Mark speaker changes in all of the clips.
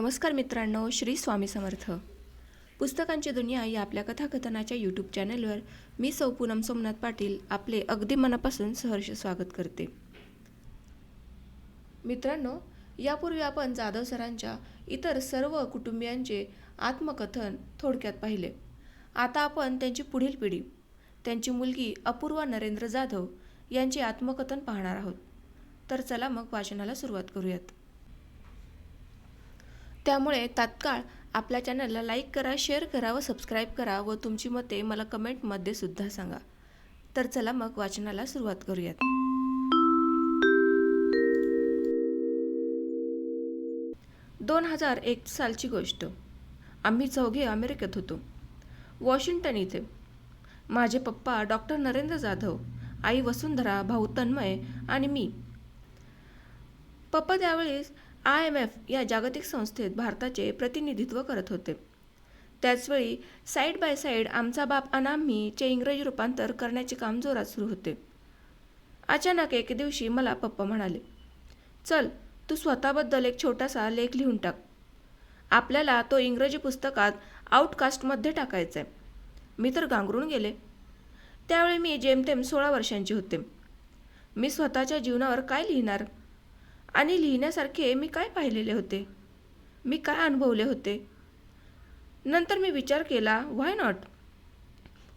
Speaker 1: नमस्कार मित्रांनो श्री स्वामी समर्थ. पुस्तकांची दुनिया या आपल्या कथाकथनाच्या यूट्यूब चॅनलवर मी सौ पूनम सोमनाथ पाटील आपले अगदी मनापासून सहर्ष स्वागत करते. मित्रांनो यापूर्वी आपण जाधव सरांच्या इतर सर्व कुटुंबियांचे आत्मकथन थोडक्यात पाहिले. आता आपण त्यांची पुढील पिढी त्यांची मुलगी अपूर्वा नरेंद्र जाधव यांचे आत्मकथन पाहणार आहोत. तर चला मग वाचनाला सुरुवात करूयात. त्यामुळे तात्काळ आपल्या चॅनलला लाईक करा शेअर करा व सबस्क्राईब करा व तुमची मते मला कमेंटमध्ये सुद्धा सांगा. तर चला मग वाचनाला सुरुवात करूयात. दोन हजार एक सालची गोष्ट. आम्ही चौघे अमेरिकेत होतो. वॉशिंग्टन इथे. माझे पप्पा डॉक्टर नरेंद्र जाधव आई वसुंधरा भाऊ तन्मय आणि मी. पप्पा त्यावेळेस आय एम एफ या जागतिक संस्थेत भारताचे प्रतिनिधित्व करत होते. त्याचवेळी साईड बाय साईड आमचा बाप अनामीचे इंग्रजी रूपांतर करण्याचे काम जोरात सुरू होते. अचानक एक दिवशी मला पप्पा म्हणाले चल तू स्वतःबद्दल एक छोटासा लेख लिहून टाक. आपल्याला तो इंग्रजी पुस्तकात आउटकास्टमध्ये टाकायचा आहे मी तर गांगरून गेले. त्यावेळी मी जेमतेम सोळा वर्षांची होते. मी स्वतःच्या जीवनावर काय लिहिणार? आणि लिहिण्यासारखे मी काय पाहिलेले होते? मी काय अनुभवले होते? नंतर मी विचार केला व्हाय नॉट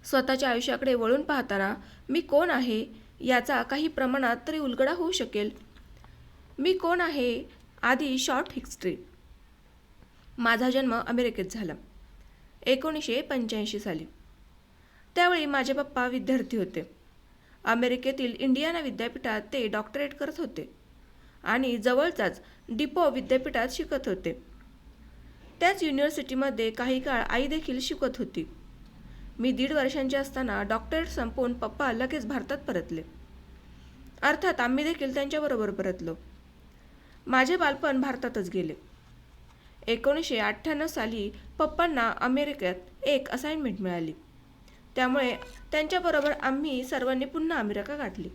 Speaker 1: स्वतःच्या आयुष्याकडे वळून पाहताना मी कोण आहे याचा काही प्रमाणात तरी उलगडा होऊ शकेल. मी कोण आहे आधी शॉर्ट हिस्ट्री माझा जन्म अमेरिकेत झाला. एकोणीसशे पंच्याऐंशी साली. त्यावेळी माझे पप्पा विद्यार्थी होते. अमेरिकेतील इंडियाना विद्यापीठात ते डॉक्टरेट करत होते. आणि जवळचाच डिपो विद्यापीठात शिकत होते. त्याच युनिव्हर्सिटीमध्ये काही काळ आई देखील शिकत होती. मी दीड वर्षांची असताना डॉक्टरेट संपवून पप्पा लगेच भारतात परतले. अर्थात आम्ही देखील त्यांच्याबरोबर परतलो. माझे बालपण भारतातच गेले. एकोणीसशे अठ्ठ्याण्णव साली पप्पांना अमेरिकेत एक असाइनमेंट मिळाली. त्यामुळे त्यांच्याबरोबर आम्ही सर्वांनी पुन्हा अमेरिका गाठली.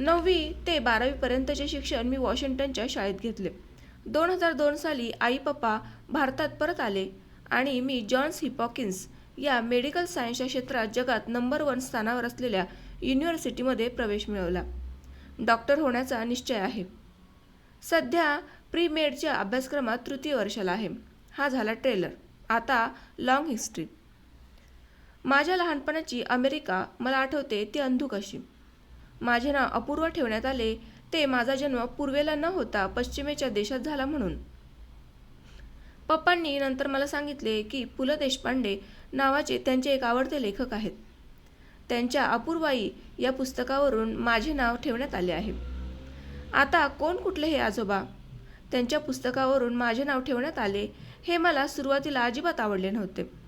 Speaker 1: नववी ते बारावीपर्यंतचे शिक्षण मी वॉशिंग्टनच्या शाळेत घेतले. दोन हजार दोन साली आई पप्पा भारतात परत आले आणि मी जॉन्स हिपॉकिन्स या मेडिकल सायन्सच्या क्षेत्रात जगात नंबर वन स्थानावर असलेल्या युनिव्हर्सिटीमध्ये प्रवेश मिळवला. डॉक्टर होण्याचा निश्चय आहे. सध्या प्री मेडच्या अभ्यासक्रमात तृतीय वर्षाला आहे. हा झाला ट्रेलर. आता लाँग हिस्ट्री माझ्या लहानपणाची अमेरिका मला आठवते ती अंधुक अशी. माझे नाव अपूर्व ठेवण्यात आले. ते माझा जन्म पूर्वेला न होता पश्चिमेच्या देशात झाला म्हणून. पप्पांनी नंतर मला सांगितले की पु ल देशपांडे नावाचे त्यांचे एक आवडते लेखक आहेत. त्यांच्या अपूर्वाई या पुस्तकावरून माझे नाव ठेवण्यात आले आहे. आता कोण कुठले हे आजोबा? त्यांच्या पुस्तकावरून माझे नाव ठेवण्यात आले हे मला सुरुवातीला अजिबात आवडले नव्हते.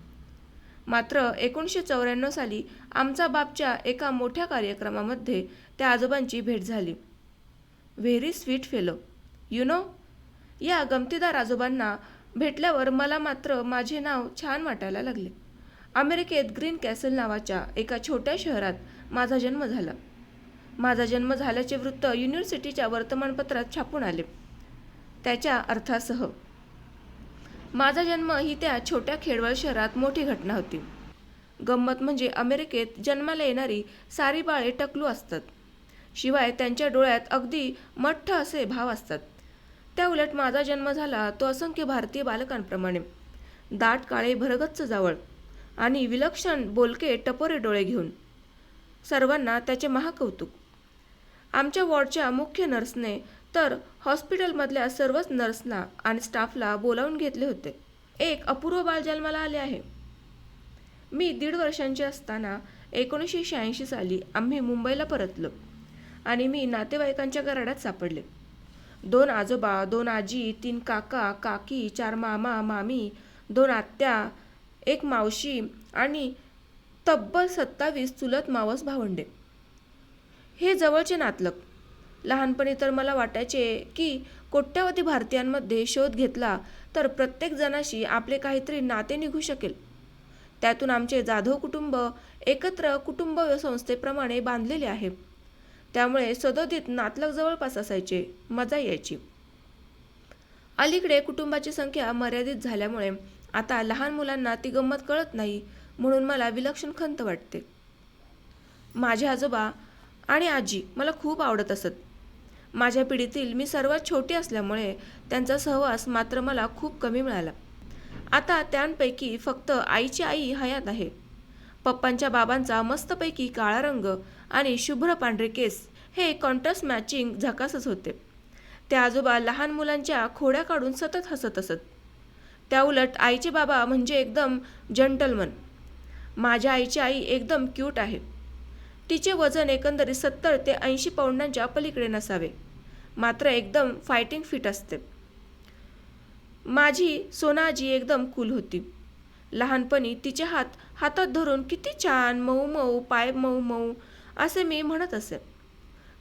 Speaker 1: मात्र एकोणीसशे चौऱ्याण्णव साली आमचा बापच्या एका मोठ्या कार्यक्रमामध्ये त्या आजोबांची भेट झाली. Very sweet fellow you know या गमतीदार आजोबांना भेटल्यावर मला मात्र माझे नाव छान वाटायला लागले. अमेरिकेत ग्रीन कॅसल नावाच्या एका छोट्या शहरात माझा जन्म झाला. माझा जन्म झाल्याचे वृत्त युनिव्हर्सिटीच्या वर्तमानपत्रात छापून आले. त्याच्या अर्थासह माझा जन्म ही त्या छोट्या खेडवळ शहरात मोठी घटना होती. गंमत म्हणजे अमेरिकेत जन्माला येणारी सारी बाळे टकलू असतात. शिवाय त्यांच्या डोळ्यात अगदी मठ्ठ असे भाव असतात. त्या उलट माझा जन्म झाला तो असंख्य भारतीय बालकांप्रमाणे. दाट काळे भरगच्च जावळ आणि विलक्षण बोलके टपोरे डोळे घेऊन. सर्वांना त्याचे महाकौतुक. आमच्या वॉर्डच्या मुख्य नर्सने तर हॉस्पिटलमधल्या सर्वच नर्सना आणि स्टाफला बोलावून घेतले होते. एक अपूर्व बाळ जन्माला आले आहे. मी दीड वर्षांची असताना एकोणीसशे शहाऐंशी साली आम्ही मुंबईला परतलो आणि मी नातेवाईकांच्या गराड्यात सापडले. दोन आजोबा दोन आजी तीन काका काकी चार मामा मामी दोन आत्या एक मावशी आणि तब्बल सत्तावीस चुलत मावस भावंडे. हे जवळचे नातलग. लहानपणी तर मला वाटायचे की कोट्यवधी भारतीयांमध्ये शोध घेतला तर प्रत्येक जणाशी आपले काहीतरी नाते निघू शकेल. त्यातून आमचे जाधव कुटुंब एकत्र कुटुंब संस्थेप्रमाणे बांधलेले आहे. त्यामुळे सदोदित नातलग जवळपास असायचे मजा यायची. अलीकडे कुटुंबाची संख्या मर्यादित झाल्यामुळे आता लहान मुलांना ती गंमत कळत नाही म्हणून मला विलक्षण खंत वाटते. माझे आजोबा आणि आजी मला खूप आवडत असत. माझ्या पिढीतील मी सर्वात छोटी असल्यामुळे त्यांचा सहवास मात्र मला खूप कमी मिळाला. आता त्यांपैकी फक्त आईची आई हयात आहे. पप्पांच्या बाबांचा मस्तपैकी काळा रंग आणि शुभ्र पांढरे केस हे कॉन्ट्रास्ट मॅचिंग झकासच होते. ते आजोबा लहान मुलांच्या खोड्या काढून सतत हसत असत. त्याउलट आईचे बाबा म्हणजे एकदम जंटलमन माझ्या आईची आई एकदम क्यूट आहे. तिचे वजन एकंदरीत सत्तर ते ऐंशी पाऊंडांच्या पलीकडे नसावे. मात्र एकदम फायटिंग फिट असते. माझी सोनाजी एकदम कूल होती. लहानपणी तिचे हात हातात धरून किती छान मऊ मऊ पाय मऊ मऊ असे मी म्हणत असे.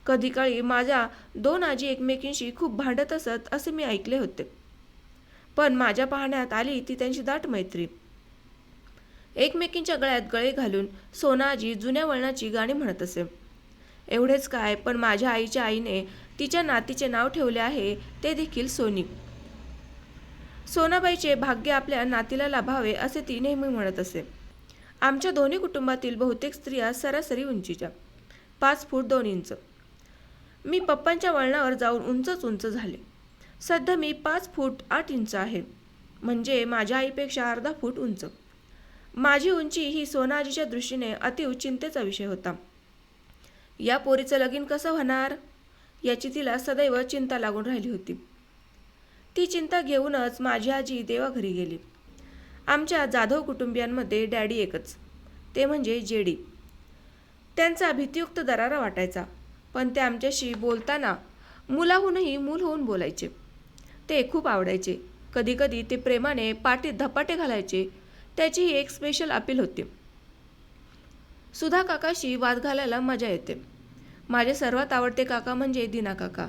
Speaker 1: कधीकाळी माझ्या दोन आजी एकमेकींशी खूप भांडत असत असे मी ऐकले होते. पण माझ्या पाहण्यात आली ती त्यांची दाट मैत्री. एकमेकींच्या गळ्यात गळे घालून सोनाजी जुन्या वळणाची गाणी म्हणत असे. एवढेच काय पण माझ्या आईच्या आईने तिच्या नातीचे नाव ठेवले आहे ते देखील सोनी. सोनाबाईचे भाग्य आपल्या नातीला लाभावे असे ती नेहमी म्हणत असे. आमच्या दोन्ही कुटुंबातील बहुतेक स्त्रिया सरासरी उंचीच्या पाच फूट दोन इंच. मी पप्पांच्या वळणावर जाऊन उंचच उंच झाले. सध्या मी पाच फूट आठ इंच आहे. म्हणजे माझ्या आईपेक्षा अर्धा फूट उंच. माझी उंची ही सोनाजीच्या दृष्टीने अतिव चिंतेचा विषय होता. या पोरीचं लगीन कसं होणार? याची तिला सदैव चिंता लागून राहिली होती. ती चिंता घेऊनच माझी आजी देवाघरी गेली. आमच्या जाधव कुटुंबियांमध्ये डॅडी एकच ते म्हणजे जेडी. त्यांचा भीतियुक्त दरारा वाटायचा पण ते आमच्याशी बोलताना मुलाहूनही मूल होऊन बोलायचे. ते खूप आवडायचे. कधीकधी ते प्रेमाने पाठीत धपाटे घालायचे त्याचीही एक स्पेशल अपील होती. सुधा काकाशी वाद घालायला मजा येते. माझे सर्वात आवडते काका म्हणजे दिना काका.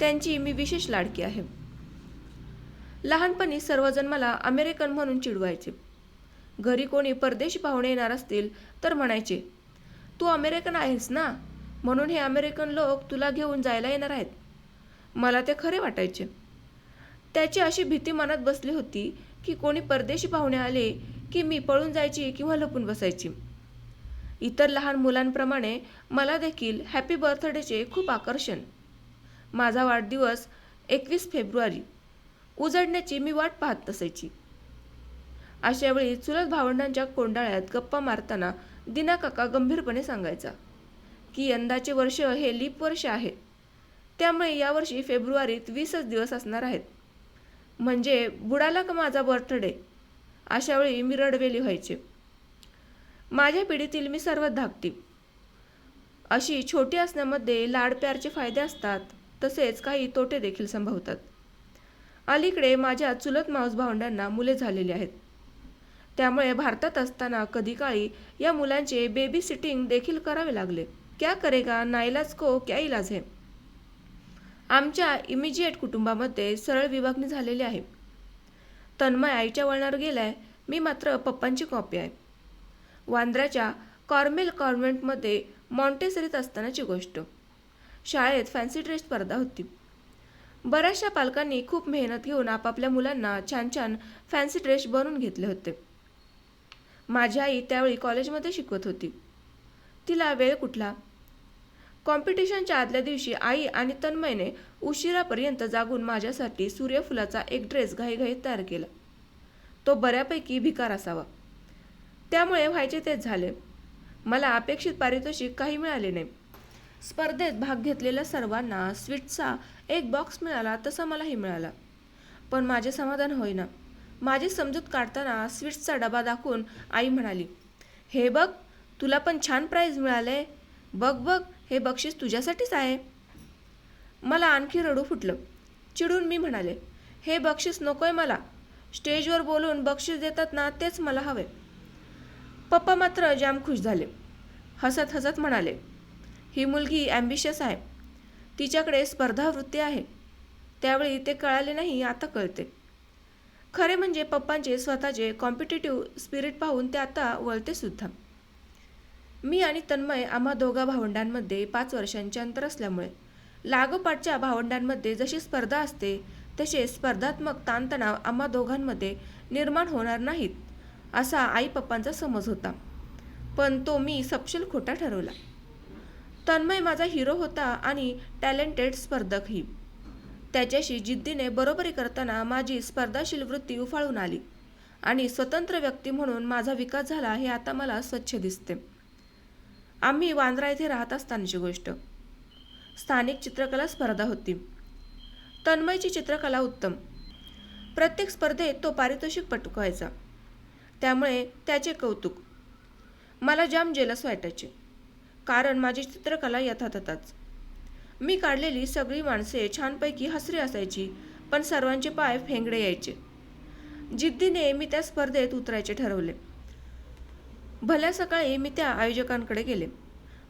Speaker 1: त्यांची मी विशेष लाडकी आहे. लहानपणी सर्वजण मला अमेरिकन म्हणून चिडवायचे. घरी कोणी परदेशी पाहुणे येणार असतील तर म्हणायचे तू अमेरिकन आहेस ना? म्हणून हे अमेरिकन लोक तुला घेऊन जायला येणार आहेत. मला ते खरे वाटायचे. त्याची अशी भीती मनात बसली होती की कोणी परदेशी पाहुणे आले की मी पळून जायची किंवा लपून बसायची. इतर लहान मुलांप्रमाणे मला देखील हॅपी बर्थडेचे खूप आकर्षण. माझा वाढदिवस एकवीस फेब्रुवारी. उजडण्याची मी वाट पाहत असायची अशावेळी चुलत भावंडांच्या कोंडाळ्यात गप्पा मारताना दिना काका गंभीरपणे सांगायचा की यंदाचे वर्ष हे लीप वर्ष आहे. त्यामुळे यावर्षी फेब्रुवारीत वीसच दिवस असणार आहेत. म्हणजे बुडाला का माझा बर्थडे अशा वेळी मी रडवेली व्हायचे. माझ्या पिढीतील मी सर्वात धाकटी. अशी छोटी असण्यामध्ये लाडप्यारचे फायदे असतात तसेच काही तोटे देखील संभवतात. अलीकडे माझ्या चुलत माऊस भावंडांना मुले झालेली आहेत. त्यामुळे भारतात असताना कधी काळी या मुलांचे बेबी सिटिंग देखील करावे लागले. क्या करेगा नाईलाज को क्या इलाज है? आमच्या इमिजिएट कुटुंबामध्ये सरळ विभागणी झालेली आहे. तन्मय आईच्या वळणावर गेलाय मी मात्र पप्पांची कॉपी आहे. वांद्र्याच्या कॉर्मेल कॉन्व्हेंटमध्ये मॉन्टेसरीत असतानाची गोष्ट. शाळेत फॅन्सी ड्रेस स्पर्धा होती. बऱ्याचशा पालकांनी खूप मेहनत घेऊन आपापल्या मुलांना छान छान फॅन्सी ड्रेस बनवून घेतले होते. माझी आई त्यावेळी कॉलेजमध्ये शिकवत होती. तिला वेळ कुठला? कॉम्पिटिशनच्या आदल्या दिवशी आई आणि तन्मयने उशिरापर्यंत जागून माझ्यासाठी सूर्यफुलाचा एक ड्रेस घाईघाईत तयार केला. तो बऱ्यापैकी भिकार असावा. त्यामुळे व्हायचे तेच झाले. मला अपेक्षित पारितोषिक काही मिळाले नाही. स्पर्धेत भाग घेतलेल्या सर्वांना स्वीटचा एक बॉक्स मिळाला तसा मलाही मिळाला. पण माझे समाधान होईना. माझी समजूत काढताना स्वीट्सचा डबा दाखवून आई म्हणाली हे बघ तुला पण छान प्राईज मिळाले बघ बघ हे बक्षीस तुझ्यासाठीच आहे. मला आणखी रडू फुटलं. चिडून मी म्हणाले हे बक्षीस नकोय मला. स्टेजवर बोलून बक्षीस देतात ना तेच मला हवे. पप्पा मात्र जाम खुश झाले. हसत हसत म्हणाले ही मुलगी ॲम्बिशियस आहे. तिच्याकडे स्पर्धावृत्ती आहे. त्यावेळी ते कळाले नाही आता कळते. खरे म्हणजे पप्पांचे स्वतःचे कॉम्पिटेटिव्ह स्पिरिट पाहून ते आता वळते सुद्धा मी आणि तन्मय आम्हा दोघा भावंडांमध्ये पाच वर्षांचे अंतर असल्यामुळे. लागोपाठच्या भावंडांमध्ये जशी स्पर्धा असते तसे स्पर्धात्मक ताणतणाव आम्हा दोघांमध्ये निर्माण होणार नाहीत असा आई पप्पांचा समज होता. पण तो मी सपशेल खोटा ठरवला. तन्मय माझा हिरो होता आणि टॅलेंटेड स्पर्धकही त्याच्याशी जिद्दीने बरोबरी करताना माझी स्पर्धाशील वृत्ती उफाळून आली आणि स्वतंत्र व्यक्ती म्हणून माझा विकास झाला हे आता मला स्वच्छ दिसते. आम्ही वांद्रा येथे राहत असतानाची गोष्ट. स्थानिक चित्रकला स्पर्धा होती. तन्मयची चित्रकला उत्तम. प्रत्येक स्पर्धेत तो पारितोषिक पटकवायचा. त्यामुळे त्याचे कौतुक. मला जाम जेलस वाटायचे. कारण माझी चित्रकला यथातथाच. मी काढलेली सगळी माणसे छानपैकी हसरी असायची पण सर्वांचे पाय फेंगडे यायचे. जिद्दीने मी त्या स्पर्धेत उतरायचे ठरवले. भल्या सकाळी मी त्या आयोजकांकडे गेले.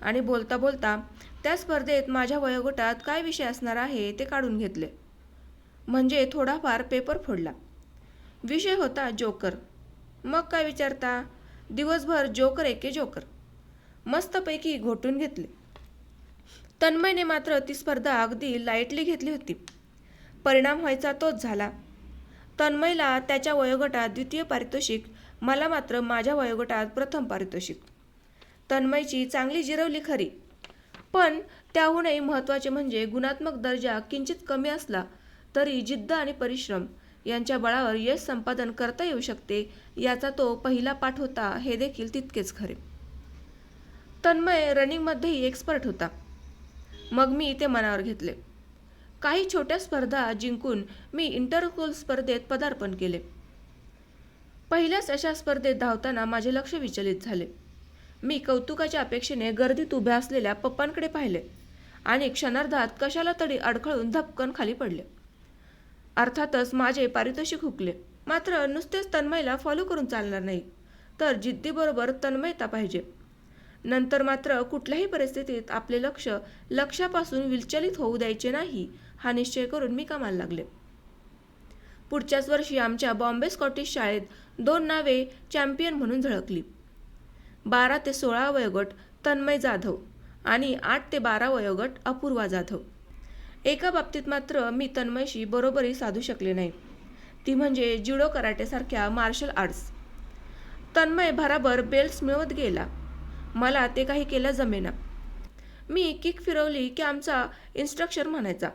Speaker 1: आणि बोलता बोलता त्या स्पर्धेत माझ्या वयोगटात काय विषय असणार आहे ते काढून घेतले. म्हणजे थोडाफार पेपर फोडला. विषय होता जोकर. मग काय विचारता? दिवसभर जोकर एके जोकर. मस्तपैकी घोटून घेतले. तन्मयने मात्र ती स्पर्धा अगदी लाईटली घेतली होती. परिणाम व्हायचा तोच झाला. तन्मयला त्याच्या वयोगटात द्वितीय पारितोषिक मला मात्र माझ्या वयोगटात प्रथम पारितोषिक. तन्मयची चांगली जिरवली खरी. पण त्याहूनही महत्त्वाचे म्हणजे गुणात्मक दर्जा किंचित कमी असला तरी जिद्द आणि परिश्रम यांच्या बळावर यश संपादन करता येऊ शकते याचा तो पहिला पाठ होता हे देखील तितकेच खरे. तन्मय रनिंगमध्येही एक्सपर्ट होता. मग मी ते मनावर घेतले. काही छोट्या स्पर्धा जिंकून मी इंटरकोल स्पर्धेत पदार्पण केले. पहिल्याच अशा स्पर्धेत धावताना माझे लक्ष विचलित झाले. मी कौतुकाच्या अपेक्षेने गर्दीत उभ्या असलेल्या पप्पांकडे पाहिले आणि क्षणार्धात कशाला तरी अडखळून धपकन खाली पडले. अर्थातच माझे पारितोषिक हुकले. मात्र नुसतेच तन्मयला फॉलो करून चालणार नाही तर जिद्दीबरोबर तन्मयता पाहिजे. नंतर मात्र कुठल्याही परिस्थितीत आपले लक्ष लक्षापासून विचलित होऊ द्यायचे नाही हा निश्चय करून मी कामाला लागले. पुढच्याच वर्षी आमच्या बॉम्बे स्कॉटिश शाळेत दोन नावे चॅम्पियन म्हणून झळकली. बारा ते सोळा वयोगट तन्मय जाधव आणि आठ ते बारा वयोगट अपूर्वा जाधव. एका बाबतीत मात्र मी तन्मयशी बरोबरी साधू शकले नाही. ती म्हणजे जुडो कराटेसारख्या मार्शल आर्ट्स. तन्मय भराभर बेल्ट्स मिळवत गेला. मला ते काही केलं जमेना. मी किक फिरवली की आमचा इन्स्ट्रक्टर म्हणायचा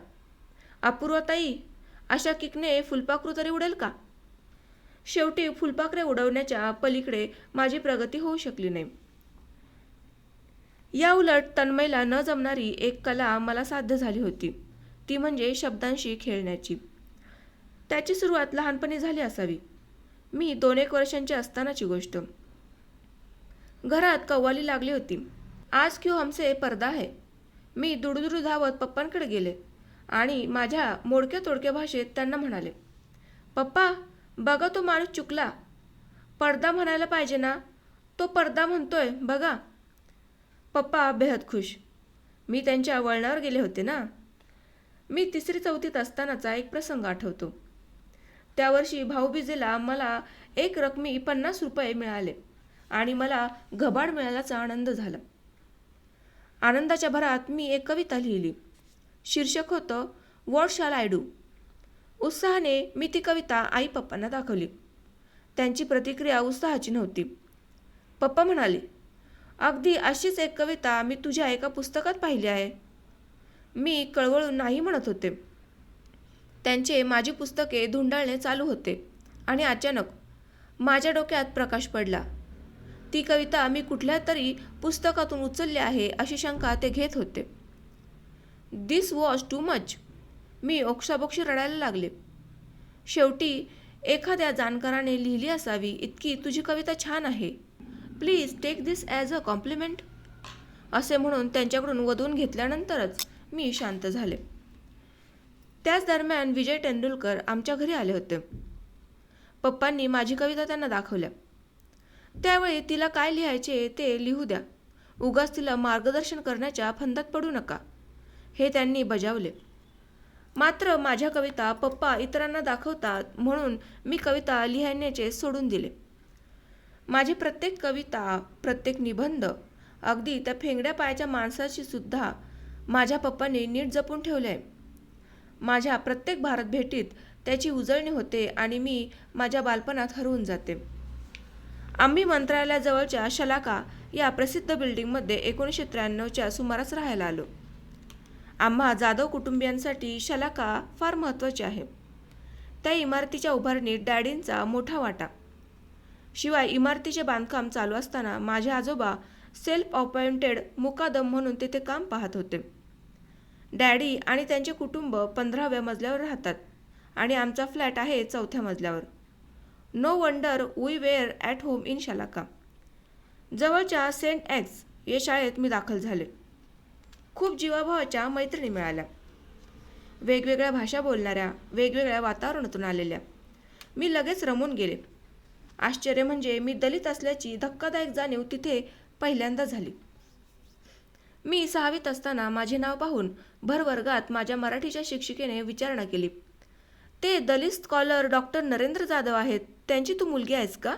Speaker 1: अपूर्वताई अशा किकने फुलपाखरू तरी उडेल का? शेवटी फुलपाखरे उडवण्याच्या पलीकडे माझी प्रगती होऊ शकली नाही. या उलट तन्मयला न जमणारी एक कला मला साध्य झाली होती. ती म्हणजे शब्दांशी खेळण्याची. त्याची सुरुवात लहानपणी झाली असावी. मी दोन एक वर्षांची असतानाची गोष्ट. घरात कव्वाली लागली होती. आज क्यू हमसे पडदा आहे मी दुडुदुडू धावत पप्पांकडे गेले. आणि माझ्या मोडक्या तोडक्या भाषेत त्यांना म्हणाले पप्पा बघा तो माणूस चुकला. पडदा म्हणायला पाहिजे ना? तो पडदा म्हणतोय बघा. पप्पा बेहद खुश. मी त्यांच्या वळणावर गेले होते ना? मी तिसरी चौथीत असतानाचा एक प्रसंग आठवतो. त्या वर्षी भाऊबीजेला मला एक रकमी पन्नास रुपये मिळाले आणि मला घबाड मिळाल्याचा आनंद झाला. आनंदाच्या भरात मी एक कविता लिहिली. शीर्षक होतं वॉट शाल आय डू. उत्साहाने मी ती कविता आई पप्पांना दाखवली. त्यांची प्रतिक्रिया उत्साहाची नव्हती. पप्पा म्हणाले अगदी अशीच एक कविता मी तुझ्या एका पुस्तकात पाहिली आहे. मी कळवळून नाही म्हणत होते. त्यांचे माझी पुस्तके धुंडाळणे चालू होते आणि अचानक माझ्या डोक्यात प्रकाश पडला. ती कविता मी कुठल्या तरी पुस्तकातून उचलली आहे अशी शंका ते घेत होते. दिस वॉज टू मच मी ओक्षाबोक्षी रडायला लागले. शेवटी एखाद्या जाणकाराने लिहिली असावी इतकी तुझी कविता छान आहे. Please take this as a compliment असे म्हणून त्यांच्याकडून वधून घेतल्यानंतरच मी शांत झाले. त्याच दरम्यान विजय तेंडुलकर आमच्या घरी आले होते. पप्पांनी माझी कविता त्यांना दाखवल्या. त्यावेळी तिला काय लिहायचे ते लिहू द्या. उगाच तिला मार्गदर्शन करण्याच्या फंदात पडू नका. हे त्यांनी बजावले. मात्र माझ्या कविता पप्पा इतरांना दाखवतात म्हणून मी कविता लिहिण्याचे सोडून दिले. माझी प्रत्येक कविता प्रत्येक निबंध अगदी त्या फेंगड्या पायाच्या माणसाची सुद्धा माझ्या पप्पांनी नीट जपून ठेवले. आहे माझ्या प्रत्येक भारत भेटीत त्याची उजळणी होते आणि मी माझ्या बालपणात हरवून जाते. आम्ही मंत्रालयाजवळच्या शलाका या प्रसिद्ध बिल्डिंगमध्ये एकोणीसशे त्र्याण्णवच्या सुमारास राहायला आलो. आम्हा जाधव कुटुंबियांसाठी शलाका फार महत्त्वाची आहे. त्या इमारतीच्या उभारणीत डॅडींचा मोठा वाटा. शिवाय इमारतीचे बांधकाम चालू असताना माझे आजोबा सेल्फ अपॉइंटेड मुकादम म्हणून तेथे काम पाहत होते. डॅडी आणि त्यांचे कुटुंब पंधराव्या मजल्यावर राहतात आणि आमचा फ्लॅट आहे चौथ्या मजल्यावर. No wonder we were at home in Shalaka. जवळच्या सेंट एक्स या शाळेत मी दाखल झाले. खूप जीवाभावाच्या मैत्रिणी मिळाल्या. वेगवेगळ्या भाषा बोलणाऱ्या वेगवेगळ्या वातावरणातून आलेल्या. मी लगेच रमून गेले. आश्चर्य म्हणजे मी दलित असल्याची धक्कादायक जाणीव तिथे पहिल्यांदा झाली. मी सहावीत असताना माझे नाव पाहून भरवर्गात माझ्या मराठीच्या शिक्षिकेने विचारणा केली. ते दलित स्कॉलर डॉक्टर नरेंद्र जाधव आहेत. त्यांची तू मुलगी आहेस का?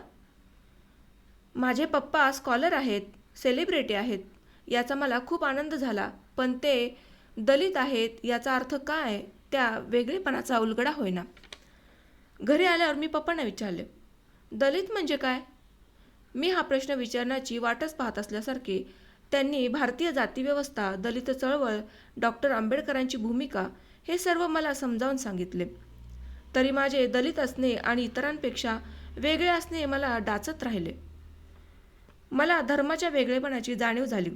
Speaker 1: माझे पप्पा स्कॉलर आहेत सेलिब्रिटी आहेत. याचा मला खूप आनंद झाला. पण ते दलित आहेत याचा अर्थ काय? त्या वेगळेपणाचा उलगडा होईना. घरी आल्यावर मी पप्पांना विचारले दलित म्हणजे काय? मी हा प्रश्न विचारण्याची वाटच पाहत असल्यासारखी त्यांनी भारतीय जातीव्यवस्था दलित चळवळ डॉक्टर आंबेडकरांची भूमिका हे सर्व मला समजावून सांगितले. तरी माझे दलित असणे आणि इतरांपेक्षा वेगळे असणे मला डाचत राहिले. मला धर्माच्या वेगळेपणाची जाणीव झाली.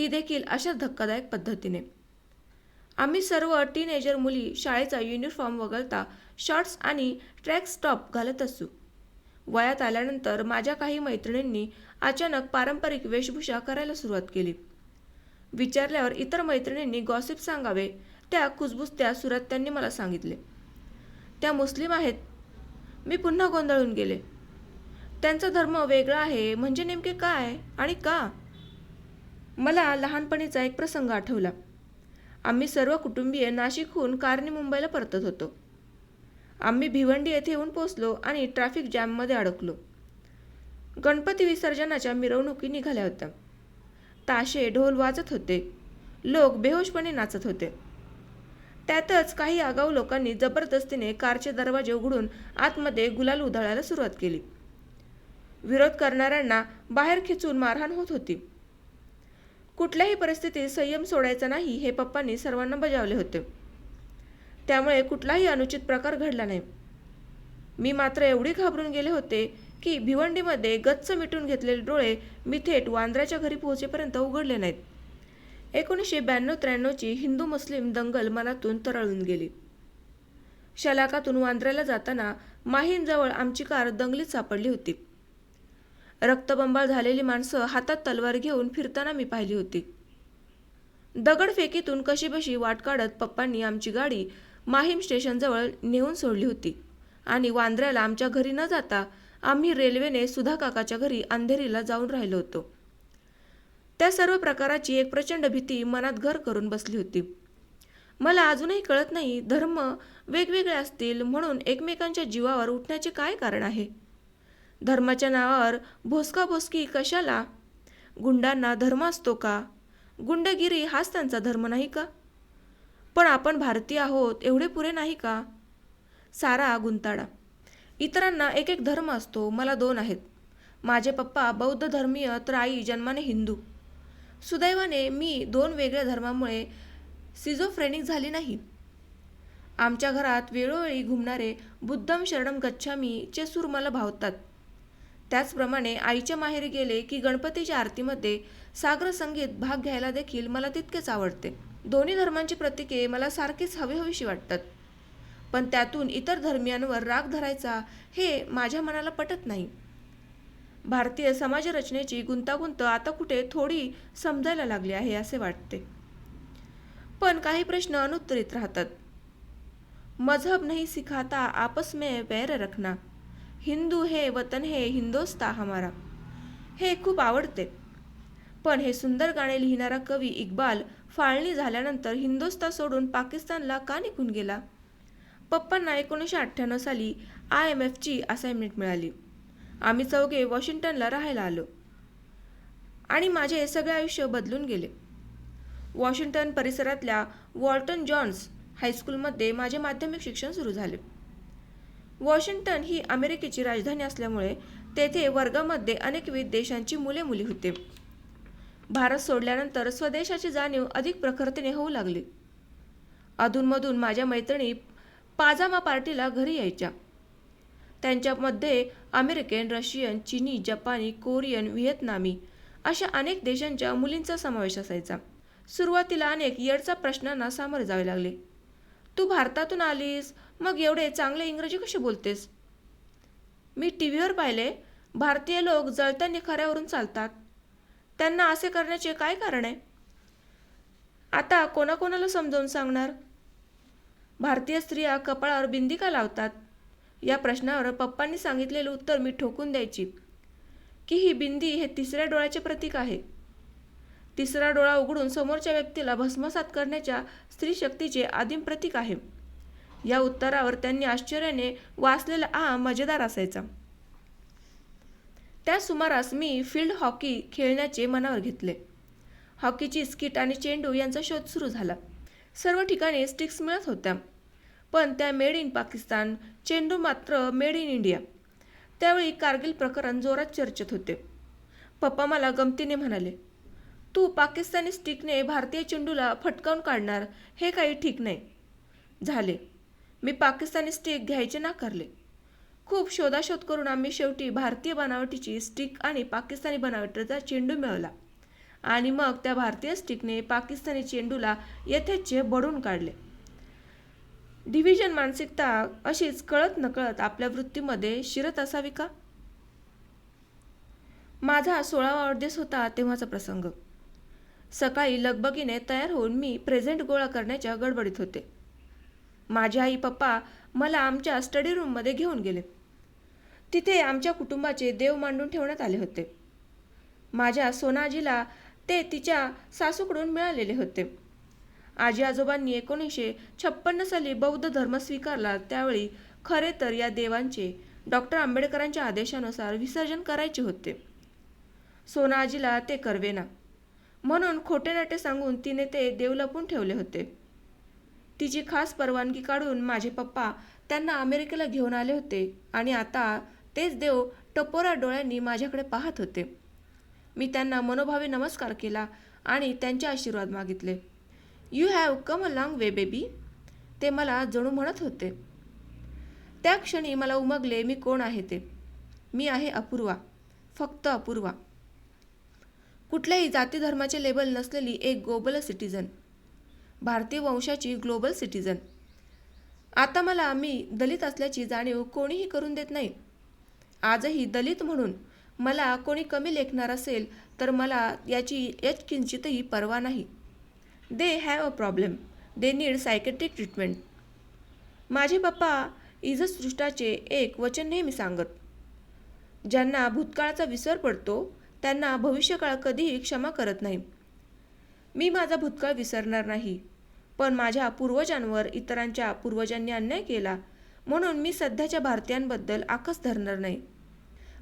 Speaker 1: ती देखील अशाच धक्कादायक पद्धतीने. आम्ही सर्व टीनेजर मुली शाळेचा युनिफॉर्म वगळता शॉर्ट्स आणि ट्रॅक टॉप घालत असू. वयात आल्यानंतर माझ्या काही मैत्रिणींनी अचानक पारंपरिक वेशभूषा करायला सुरुवात केली. विचारल्यावर इतर मैत्रिणींनी गॉसिप सांगावे त्या कुजबुजत्या सुरात त्यांनी मला सांगितले. त्या मुस्लिम आहेत. मी पुन्हा गोंधळून गेले. त्यांचा धर्म वेगळा आहे म्हणजे नेमके काय आणि का? मला लहानपणीचा एक प्रसंग आठवला. आम्ही सर्व कुटुंबीय नाशिकहून कारने मुंबईला परतत होतो. आम्ही भिवंडी येथे येऊन पोचलो आणि ट्रॅफिक जॅममध्ये अडकलो. गणपती विसर्जनाच्या मिरवणुकी निघाल्या होत्या. ताशे ढोल वाजत होते. लोक बेहोशपणे नाचत होते. त्यातच काही आगाऊ लोकांनी जबरदस्तीने कारचे दरवाजे उघडून आतमध्ये गुलाल उधळायला सुरुवात केली. विरोध करणाऱ्यांना बाहेर खिचून मारहाण होत होती. कुठल्याही परिस्थितीत संयम सोडायचा नाही हे पप्पांनी सर्वांना बजावले होते. त्यामुळे कुठलाही अनुचित प्रकार घडला नाही. मी मात्र एवढी घाबरून गेले होते की भिवंडीमध्ये गच्च मिटून घेतलेले डोळे मी थेट वांद्र्याच्या घरी पोहोचेपर्यंत उघडले नाहीत. एकोणीसशे ब्याण्णव त्र्याण्णवची हिंदू मुस्लिम दंगल मनातून तरळून गेली. शलाकातून वांद्र्याला जाताना माहींजवळ आमची कार दंगलीत सापडली होती. रक्तबंबाळ झालेली माणसं हातात तलवार घेऊन फिरताना मी पाहिली होती. दगडफेकीतून कशीबशी वाट काढत पप्पांनी आमची गाडी माहीम स्टेशनजवळ नेऊन सोडली होती आणि वांद्र्याला आमच्या घरी न जाता आम्ही रेल्वेने सुधा काकाच्या घरी अंधेरीला जाऊन राहिलो होतो. त्या सर्व प्रकाराची एक प्रचंड भीती मनात घर करून बसली होती. मला अजूनही कळत नाही धर्म वेगवेगळे असतील म्हणून एकमेकांच्या जीवावर उठण्याचे काय कारण आहे? धर्माच्या नावावर भोसकाभोसकी कशाला? गुंडांना धर्म असतो का? गुंडगिरी हाच त्यांचा धर्म नाही का? पण आपण भारतीय आहोत एवढे पुरे नाही का? सारा गुंताडा. इतरांना एक एक धर्म असतो मला दोन आहेत. माझे पप्पा बौद्ध धर्मीय तर आई जन्माने हिंदू. सुदैवाने मी दोन वेगळ्या धर्मामुळे सिझोफ्रेनिक झाली नाही. आमच्या घरात वेळोवेळी घुमणारे बुद्धम शरणम गच्छामीचे सूर मला भावतात. त्याचप्रमाणे आईच्या माहेरी गेले की गणपतीच्या आरतीमध्ये सागर संगीत भाग घ्यायला देखील मला तितकेच आवडते. दोन्ही धर्मांची प्रतीके मला सारखीच हवी हवीशी वाटतात. पण त्यातून इतर धर्मियांवर राग धरायचा हे माझ्या मनाला पटत नाही. भारतीय समाजरचनेची गुंतागुंत आता कुठे थोडी समजायला लागली आहे असे वाटते. पण काही प्रश्न अनुत्तरित राहतात. मजहब नाही सिखाता आपस में वैर रखना. हिंदू हे वतन हे हिंदोस्ता हमारा. हे खूप आवडते. पण हे सुंदर गाणे लिहिणारा कवी इक्बाल फाळणी झाल्यानंतर हिंदोस्ता सोडून पाकिस्तानला का निघून गेला? पप्पांना एकोणीसशे अठ्ठ्याण्णव साली आय एम एफची असाइनमेंट मिळाली. आम्ही चौघे वॉशिंग्टनला राहायला आलो. आणि माझे सगळे आयुष्य बदलून गेले. वॉशिंग्टन परिसरातल्या वॉल्टन जॉन्स हायस्कूलमध्ये माझे माध्यमिक शिक्षण सुरू झाले. वॉशिंग्टन ही अमेरिकेची राजधानी असल्यामुळे तेथे वर्गामध्ये अनेक विविध देशांची मुले मुली होते. भारत सोडल्यानंतर स्वदेशाची जाणीव अधिक प्रखरतेने होऊ लागली. अधूनमधून माझ्या मैत्रिणी पाजामा पार्टीला घरी यायच्या. त्यांच्यामध्ये अमेरिकन रशियन चिनी जपानी कोरियन व्हिएतनामी अशा अनेक देशांच्या मुलींचा समावेश असायचा. सुरुवातीला अनेक येडचा प्रश्नांना सामोरे जावे लागले. तू भारतातून आलीस? मग एवढे चांगले इंग्रजी कशी बोलतेस? मी टी व्हीवर पाहिले भारतीय लोक जळत्या निखाऱ्यावरून चालतात. त्यांना असे करण्याचे काय कारण आहे? आता कोणाकोणाला समजावून सांगणार? भारतीय स्त्रिया कपाळावर बिंदी का लावतात? या प्रश्नावर पप्पांनी सांगितलेलं उत्तर मी ठोकून द्यायची. की ही बिंदी हे तिसऱ्या डोळ्याचे प्रतीक आहे. तिसरा डोळा उघडून समोरच्या व्यक्तीला भस्मसात करण्याच्या स्त्री शक्तीचे आदिम प्रतीक आहे. या उत्तरावर त्यांनी आश्चर्याने वाचलेला आ मजेदार असायचा. त्या सुमारास मी फील्ड हॉकी खेळण्याचे मनावर घेतले. हॉकीची स्किट आणि चेंडू यांचा शोध सुरू झाला. सर्व ठिकाणी स्टिक्स मिळत होत्या. पण त्या मेड इन पाकिस्तान चेंडू मात्र मेड इन इंडिया. त्यावेळी कारगिल प्रकरण जोरात चर्चेत होते. पप्पा मला गमतीने म्हणाले तू पाकिस्तानी स्टिकने भारतीय चेंडूला फटकावून काढणार हे काही ठीक नाही. झाले. मी पाकिस्तानी स्टिक घ्यायचे नाकारले. खूप शोधाशोध करून आम्ही शेवटी भारतीय बनावटीची स्टिक आणि पाकिस्तानी बनावटीचा चेंडू मिळवला. आणि मग त्या भारतीय स्टिकने पाकिस्तानी चेंडूला यथेच्छे बडून काढले. डिव्हिजन मानसिकता अशीच कळत नकळत आपल्या वृत्तीमध्ये शिरत असावी का? माझा सोळावा वाढदिवस होता तेव्हाचा प्रसंग. सकाळी लगबगीने तयार होऊन मी प्रेझेंट गोळा करण्याच्या गडबडीत होते. माझे आई पप्पा मला आमच्या स्टडी रूममध्ये घेऊन गेले. तिथे आमच्या कुटुंबाचे देव मांडून ठेवण्यात आले होते. माझ्या सोनाजीला ते तिच्या सासूकडून मिळालेले होते. आजी आजोबांनी एकोणीसशे छप्पन्न साली बौद्ध धर्म स्वीकारला त्यावेळी खरे तर या देवांचे डॉक्टर आंबेडकरांच्या आदेशानुसार विसर्जन करायचे होते. सोनाजीला ते करवेना. म्हणून खोटे नाटे सांगून तिने ते देव लपून ठेवले होते. तिची खास परवानगी काढून माझे पप्पा त्यांना अमेरिकेला घेऊन आले होते आणि आता तेच देव टपोरा डोळ्यांनी माझ्याकडे पाहत होते. मी त्यांना मनोभावे नमस्कार केला आणि त्यांचे आशीर्वाद मागितले. You have come a long way baby ते मला जणू म्हणत होते. त्या क्षणी मला उमगले मी कोण आहे ते? मी आहे अपूर्वा फक्त अपूर्वा. कुठल्याही जाती धर्माचे लेबल नसलेली एक ग्लोबल सिटीजन भारतीय वंशाची ग्लोबल सिटीजन आता मला मी दलित असल्याची जाणीव कोणीही करून देत नाही. आजही दलित म्हणून मला कोणी कमी लेखणार असेल तर मला याची याच किंचितही पर्वा नाही. They have a problem they need psychiatric treatment माझे पप्पा इजसृष्टाचे एक वचन नेहमी सांगत. ज्यांना भूतकाळाचा विसर पडतो त्यांना भविष्यकाळ कधीही क्षमा करत नाही. मी माझा भूतकाळ विसरणार नाही. पण माझ्या पूर्वजांवर इतरांच्या पूर्वजांनी अन्याय केला. म्हणून मी सध्याच्या भारतीयांबद्दल आकस धरणार नाही.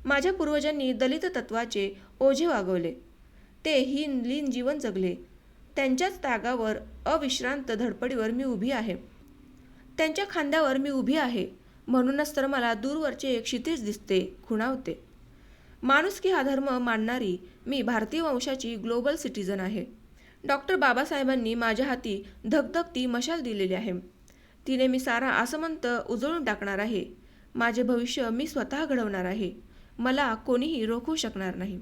Speaker 1: माझ्या पूर्वजांनी दलित तत्वाचे ओझे वागवले. ते हीन लीन जीवन जगले. त्यांच्याच त्यागावर अविश्रांत धडपडीवर मी उभी आहे. त्यांच्या खांद्यावर मी उभी आहे. म्हणूनच तर मला दूरवरचे एक क्षितिज दिसते खुणावते. माणुसकी हा धर्म मानणारी मी भारतीय वंशाची ग्लोबल सिटीजन आहे. डॉक्टर बाबासाहेबांनी माझ्या हाती धगधगती मशाल दिलेली आहे. तिने मी सारा आसमंत उजळून टाकणार आहे. माझे भविष्य मी स्वतः घडवणार आहे. मला कोणीही रोखू शकणार नाही.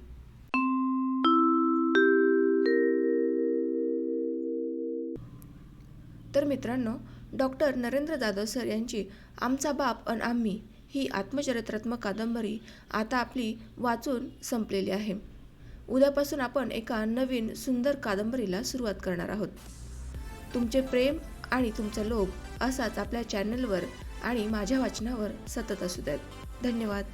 Speaker 1: तर मित्रांनो डॉक्टर नरेंद्र जाधव सर यांची आमचा बाप अन आम्ही ही आत्मचरित्रात्मक कादंबरी आता आपली वाचून संपलेली आहे. उद्यापासून आपण एका नवीन सुंदर कादंबरीला सुरुवात करणार आहोत. तुमचे प्रेम आणि तुमचा लोभ असाच आपल्या चॅनलवर आणि माझ्या वाचनावर सतत असू द्यात धन्यवाद.